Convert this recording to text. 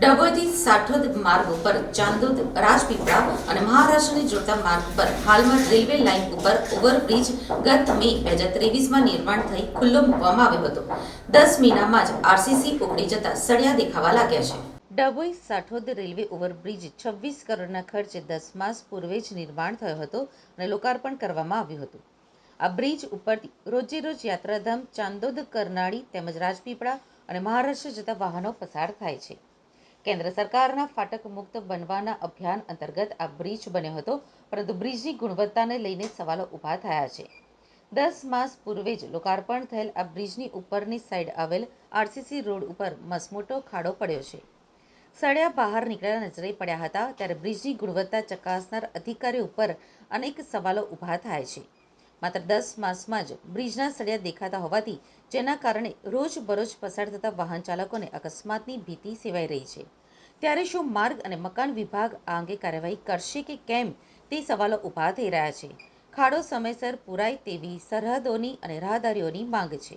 સાઠોદ માર્ગ ઉપર ચાંદોદ રાજપીપળા અને મહારાષ્ટ્રને જોડતા માર્ગ પર હાલમાં રેલવે લાઇન ઉપર ઓવરબ્રિજ ગત મે બે હજાર ત્રેવીસમાં નિર્માણ થઈ ખુલ્લો મૂકવામાં આવ્યો હતો. દસ મહિનામાં જ આરસીસી ઉખડી જતા સળિયા દેખાવા લાગ્યા છે. ડભોઈ સાઠોદ રેલવે ઓવરબ્રિજ છવ્વીસ કરોડના ખર્ચે દસ માસ પૂર્વે જ નિર્માણ થયો હતો અને લોકાર્પણ કરવામાં આવ્યું હતું. આ બ્રિજ ઉપરથી રોજે રોજ યાત્રાધામ ચાંદોદ કરનાળી તેમજ રાજપીપળા અને મહારાષ્ટ્ર જતા વાહનો પસાર થાય છે. કેન્દ્ર સરકારના ફાટક મુક્ત બનવાના અભિયાન અંતર્ગત આ બ્રિજ બન્યો હતો. પરંતુ બ્રિજની ગુણવત્તાને લઈને સવાલો ઊભા થયા છે. દસ માસ પૂર્વે જ લોકાર્પણ થયેલ આ બ્રિજની ઉપરની સાઈડ આવેલ આરસીસી રોડ ઉપર મસમોટો ખાડો પડ્યો છે. સળિયા બહાર નીકળ્યા નજરે પડ્યા હતા ત્યારે બ્રિજની ગુણવત્તા ચકાસનાર અધિકારીઓ ઉપર અનેક સવાલો ઊભા થાય છે. માત્ર દસ માસમાં જ બ્રિજના સળિયા દેખાતા હોવાથી જેના કારણે રોજબરોજ પસાર થતા વાહન ચાલકોને અકસ્માતની ભીતિ સેવાઈ રહી છે. ત્યારે શું માર્ગ અને મકાન વિભાગ આ અંગે કાર્યવાહી કરશે કે કેમ તે સવાલો ઊભા થઈ રહ્યા છે. ખાડો સમયસર પુરાય તેવી સરહદોની અને રાહદારીઓની માંગ છે.